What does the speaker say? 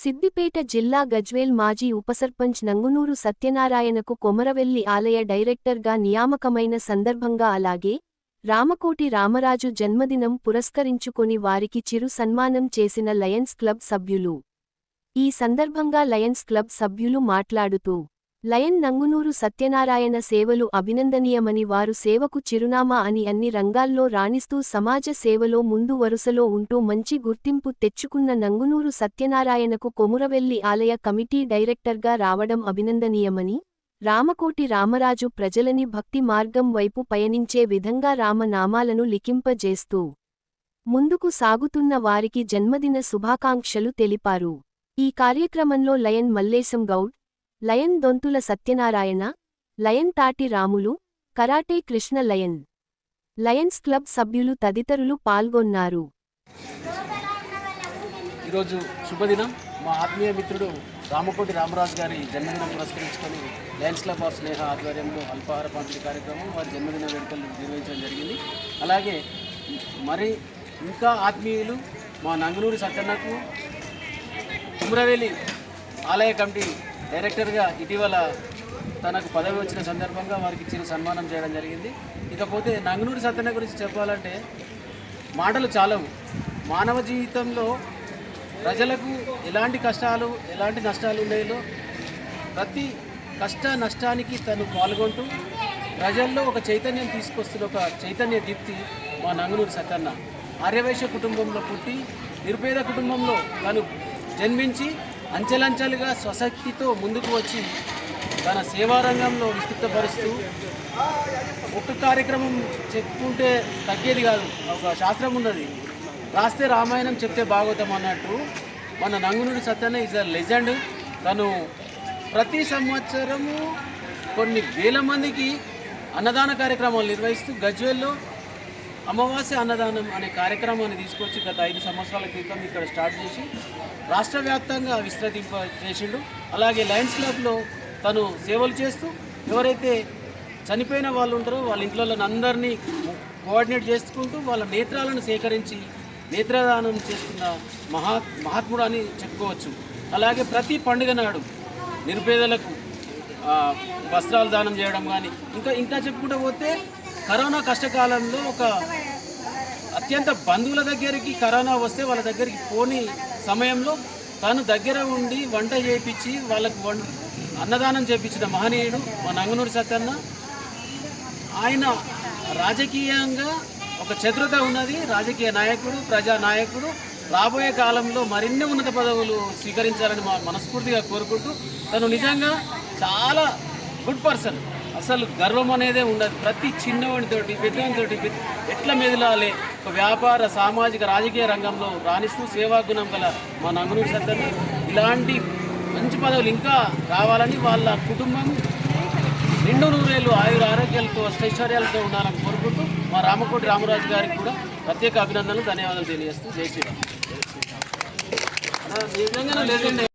సిద్దిపేట జిల్లా గజ్వేల్ మాజీ ఉపసర్పంచ్ నంగునూరు సత్యనారాయణకు కొమరవెల్లి ఆలయ డైరెక్టర్గా నియామకమైన సందర్భంగా అలాగే రామకోటి రామరాజు జన్మదినం పురస్కరించుకొని వారికి చిరు సన్మానం చేసిన లయన్స్ క్లబ్ సభ్యులు. ఈ సందర్భంగా లయన్స్ క్లబ్ సభ్యులు మాట్లాడుతూ లయన్ నంగునూరు సత్యనారాయణ సేవలు అభినందనీయమని వారు సేవకు చిరునామా అని అన్ని రంగాల్లో రాణిస్తూ సమాజ సేవలో ముందు వరుసలో ఉంటూ మంచి గుర్తింపు తెచ్చుకున్న నంగునూరు సత్యనారాయణకు కొమురవెల్లి ఆలయ కమిటీ డైరెక్టర్గా రావడం అభినందనీయమని రామకోటి రామరాజు ప్రజలని భక్తి మార్గం వైపు పయనించే విధంగా రామనామాలను లిఖింపజేస్తూ ముందుకు సాగుతున్న వారికి జన్మదిన శుభాకాంక్షలు తెలిపారు. ఈ కార్యక్రమంలో lion Mallesham Goud lion Donthula Satyanarayana lion Thati Ramulu karate Krishna lion. Lions club సభ్యులు తదితరులు పాల్గొన్నారు. ఈరోజు శుభదినం. మా ఆత్మీయ మిత్రుడు రామకోటి రామరాజు గారి జన్మదినం పురస్కరించుకొని లయన్స్ క్లబ్ ఆఫ్ స్నేహ ఆధ్వర్యంలో అల్పాహార పంపిణీ కార్యక్రమం వారి జన్మదిన వేడుకలు నిర్వహించడం జరిగింది. అలాగే మరి ఇంకా ఆత్మీయులు మా నంగునూరి సత్యన్నకు కుమ్రవేలి ఆలయ కమిటీ డైరెక్టర్గా ఇటీవల తనకు పదవి వచ్చిన సందర్భంగా వారికి ఇచ్చిన సన్మానం చేయడం జరిగింది. ఇకపోతే నంగనూరి సత్యన్న గురించి చెప్పాలంటే మాటలు చాలవు. మానవ జీవితంలో ప్రజలకు ఎలాంటి కష్టాలు ఎలాంటి నష్టాలు ఉన్నాయో ప్రతి కష్ట నష్టానికి తను పాల్గొంటూ ప్రజల్లో ఒక చైతన్యం తీసుకొస్తున్న ఒక చైతన్య దీప్తి మా నంగనూరు సత్యన్న. ఆర్యవైశ్య కుటుంబంలో పుట్టి నిరుపేద కుటుంబంలో తను జన్మించి అంచెలంచెలుగా స్వశక్తితో ముందుకు వచ్చి తన సేవారంగంలో విస్తృతపరుస్తూ ఒక్క కార్యక్రమం చెప్పుకుంటే తగ్గేది కాదు. ఒక శాస్త్రం ఉన్నది. రాస్తే రామాయణం చెప్తే భాగవతం అన్నట్టు. మన Nangunuri Satyana is a legend తను ప్రతి సంవత్సరము కొన్ని వేల మందికి అన్నదాన కార్యక్రమాలు నిర్వహిస్తూ గజ్వేల్లో అమావాస్య అన్నదానం అనే కార్యక్రమాన్ని తీసుకొచ్చి గత ఐదు సంవత్సరాల క్రితం ఇక్కడ స్టార్ట్ చేసి రాష్ట్ర వ్యాప్తంగా విస్తృతింప చేసిండు అలాగే లయన్స్ క్లబ్లో తను సేవలు చేస్తూ ఎవరైతే చనిపోయిన వాళ్ళు ఉంటారో వాళ్ళ ఇంట్లో అందరినీ కోఆర్డినేట్ చేసుకుంటూ వాళ్ళ నేత్రాలను సేకరించి నేత్రదానం చేస్తున్న మహా మహాత్ముడు అని చెప్పుకోవచ్చు. అలాగే ప్రతి పండుగ నాడు నిరుపేదలకు వస్త్రాలు దానం చేయడం కానీ ఇంకా ఇంకా చెప్పుకుంటూ పోతే కరోనా కష్టకాలంలో ఒక అత్యంత బంధువుల దగ్గరికి కరోనా వస్తే వాళ్ళ దగ్గరికి పోని సమయంలో తను దగ్గర ఉండి వంట చేయించి వాళ్ళకు వం అన్నదానం చేయించిన మహనీయుడు మా నంగునూరి సత్యన్న. ఆయన రాజకీయంగా ఒక చతురత ఉన్నది. రాజకీయ నాయకుడు ప్రజా నాయకుడు. రాబోయే కాలంలో మరిన్ని ఉన్నత పదవులు స్వీకరించాలని మా మనస్ఫూర్తిగా కోరుకుంటూ తను నిజంగా చాలా గుడ్ పర్సన్ అసలు గర్వం అనేదే ఉండదు. ప్రతి చిన్నవాడితోటి పెద్దవాడితోటి ఎట్లా మెదలాలి? ఒక వ్యాపార సామాజిక రాజకీయ రంగంలో రాణిస్తూ సేవా గుణం గల మా నంగునూరు సత్తని ఇలాంటి మంచి పదవులు ఇంకా రావాలని వాళ్ళ కుటుంబం రెండు నూరేళ్ళు ఆయుర ఆరోగ్యాలతో అష్టైశ్వర్యాలతో ఉండాలని కోరుకుంటూ మా రామకోటి రామరాజు గారికి కూడా ప్రత్యేక అభినందనలు ధన్యవాదాలు తెలియజేస్తూ జై శ్రీరామ్. అన్న, విధంగా లేదండి